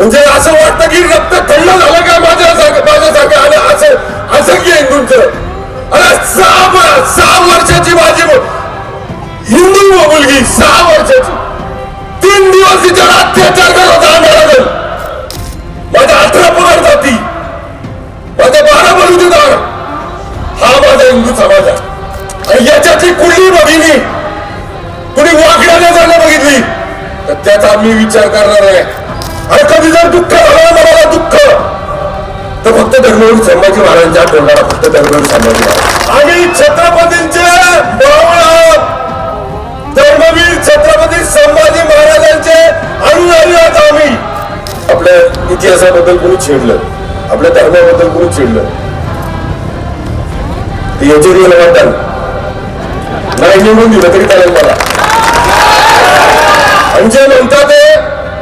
म्हणजे असं वाटतं की रक्त थंड झालं का माझ्या माझ्यासारखं आणि असं असं की हिंदूंचं अरे सहा सहा वर्षाची माझी हिंदू मुलगी सहा वर्षाची. तीन दिवस तिच्यावर अत्याचार करत होता आंदोलन माझ्या अठरा पगार जाती माझ्या बारा बलुतेदार हा माझा हिंदू समाज आहे आणि याच्याची कुठली बघितली. कुणी वाकड्याने जाणं बघितली. तर त्याचा मी विचार करणार आहे. आणि कधी जर दुःख झालं मला दुःख. तर फक्त धर्मवीर संभाजी महाराजांच्या तोंडाला फक्त धर्मवीर संभाजी महाराज. आणि छत्रपतींचे धर्मवीर छत्रपती संभाजी महाराजांचे अनुयायी आहोत आम्ही. आपल्या इतिहासाबद्दल कोणी छेडलं? आपल्या धर्माबद्दल कोणी छेडलं? ते येचुरीला वाटतं नाही निवडून दिलं तरी चालेल मला. आणि जे म्हणतात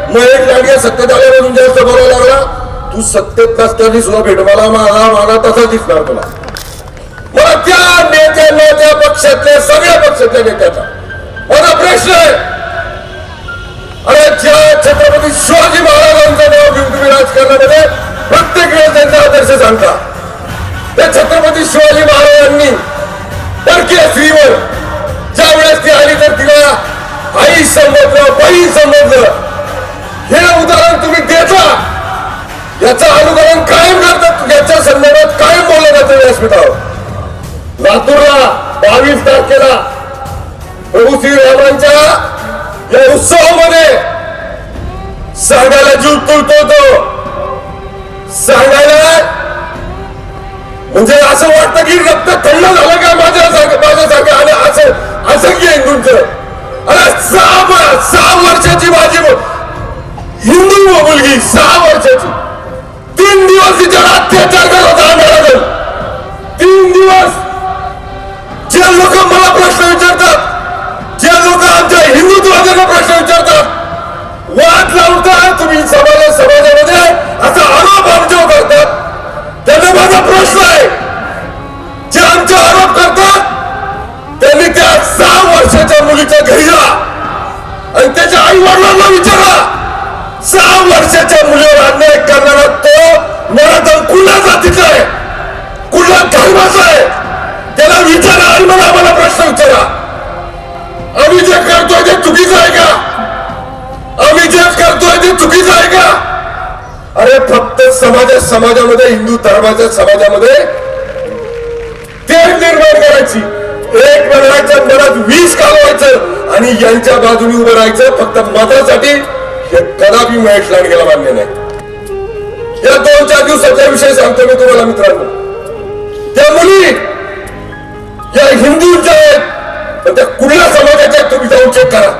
एक महेश लाडगे सत्तेत आल्यापासून जास्त बोलायला लागला तू सत्तेत नसताना सुद्धा भेट मला माझा मला तसा दिसणार तुला. मला त्या नेत्यांना त्या पक्षातल्या सगळ्या पक्षातल्या नेत्याचा माझा प्रश्न आहे. अरे ज्या छत्रपती शिवाजी महाराजांचं नाव घेऊन तुम्ही राजकारणामध्ये प्रत्येक वेळेस त्यांचा आदर्श सांगता. त्या छत्रपती शिवाजी महाराजांनी परकीय स्त्रीवर ज्या वेळेस ती आली तर तिला आई समजलं बहीण समजलं हे उदाहरण तुम्ही देता. याचं अनुकरण कायम करतात. याच्या संदर्भात कायम बोललं जातं व्यासपीठावर लातूरला बावीस तारखेला प्रभू श्रीरामांच्या या उत्सवामध्ये सांगायला जीव तुलतो तो सांगायला म्हणजे असं वाटतं की रक्त थंड झालं का माझ्या माझ्यासारखं आणि असं असं की तुमचं. अरे सहा सहा वर्षाची माझी मु- हिंदू मुलगी सहा वर्षाची तीन दिवस तिच्यावर अत्याचार करत होता तीन दिवस. जे लोक मला प्रश्न विचारतात जे लोक आमच्या हिंदुत्वाचा प्रश्न विचारतात वाद लावता तुम्ही समाज समाजामध्ये असा आरोप आमच्यावर करतात. त्यांना माझा प्रश्न आहे जे आमचे आरोप करतात त्यांनी त्या सहा वर्षाच्या मुलीच्या घरी जा आणि त्याच्या आई वडिलांना वर्षाच्या मुलीवर अन्याय करणारा तो मराठा कुठल्या जातीचा आहे? कुठल्या धर्माचा आहे? त्याला विचारा आणि मला आम्हाला प्रश्न विचारा. आम्ही जे करतोय ते चुकीचं आहे का? आम्ही जे करतोय ते चुकीचं आहे का? अरे फक्त समाजा समाजामध्ये हिंदू धर्माच्या समाजामध्ये तेढ निर्माण करायची. एक बनवायचं मनात वीस कालवायचं आणि यांच्या बाजूने उभं राहायचं फक्त मतासाठी हे कदापि महेश लांडगेला मान्य नाही. या दोन चार दिवसाच्या विषयी सांगतो मी तुम्हाला मित्रांनो. त्या मुली या हिंदूंच्या आहेत पण त्या कुठल्या समाजाच्या तुम्ही जाऊन चेक करा.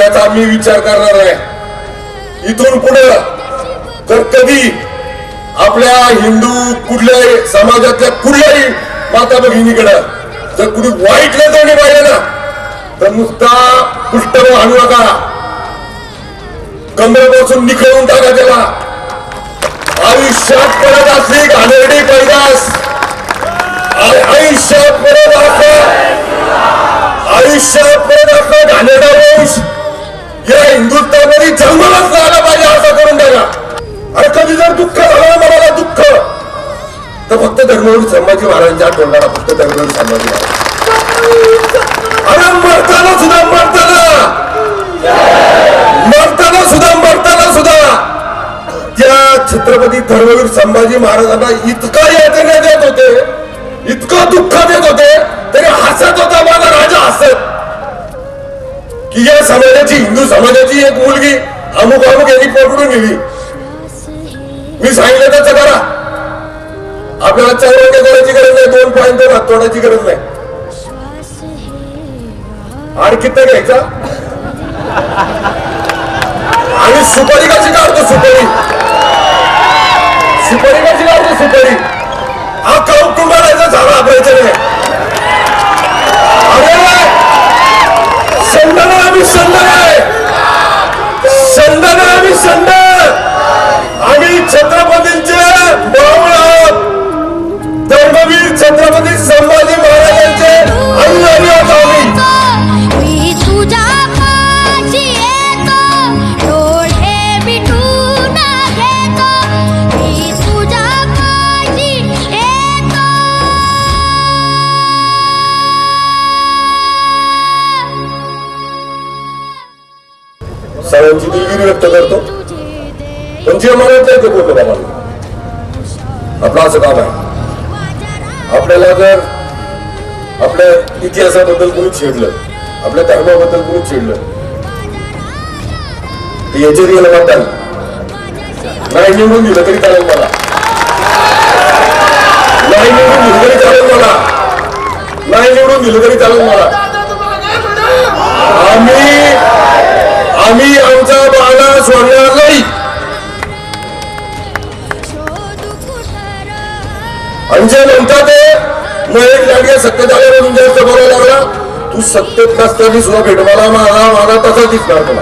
त्याचा मी विचार करणार आहे. इथून पुढे तर कधी आपल्या हिंदू कुठल्याही समाजातल्या कुठल्याही माता भगिनीकडं जर कुणी वाईट नजरेने पाहिजे ना तर नुसता पुष्टम आणू नका. कमरेपासून निखळून टाका त्याला. आयुष्यात परत असली घाणेरडी पैदास. आयुष्यात परत असं धर्मवीर संभाजी महाराजांच्या तोंडाला फक्त धर्मवीर संभाजी महाराज. अरे मरताना सुद्धा मरताना! मरताना सुद्धा मरताना सुद्धा! त्या छत्रपती धर्मवीर संभाजी महाराजांना इतका यातना देत होते इतकं दुःख देत होते तरी हसत होता माझा राजा हसत. की या समाजाची हिंदू समाजाची एक मुलगी अमुक अमुक यांनी पकडून गेली. मी सांगितलं त्याचं करा. आपल्याला चौरंग करायची गरज नाही दोन पॉईंट दोन हात तोडायची गरज नाही. आणि किती घ्यायचा? आणि सुपारी कशी काढतो सुपारी? सुपारी कशी काढतो सुपारी? हा कौटुंबाला झाला आपल्याच्या व्यक्त करतो. तुझे दे पण जे म्हणत ते बोलतो बाबा आपलं असं काम आहे. आपल्याला जर आपल्या इतिहासाबद्दल कोणी छेडलं आपल्या धर्माबद्दल कोणी छेडलं तर याचे रिअल वाटाल नाही निवडून दिलं तरी चालेल मला. नाही निवडून दिलं तरी चालेल मला. नाही निवडून दिलं तरी चालेल मला. आम्ही आम्ही आणि म्हणतात ते महेश लाडगे सत्तेत आल्यापासून जास्त बोलायला लागला तू सत्तेत नसताना सुद्धा भेट मला माझा माझा तसा दिसणार तुला.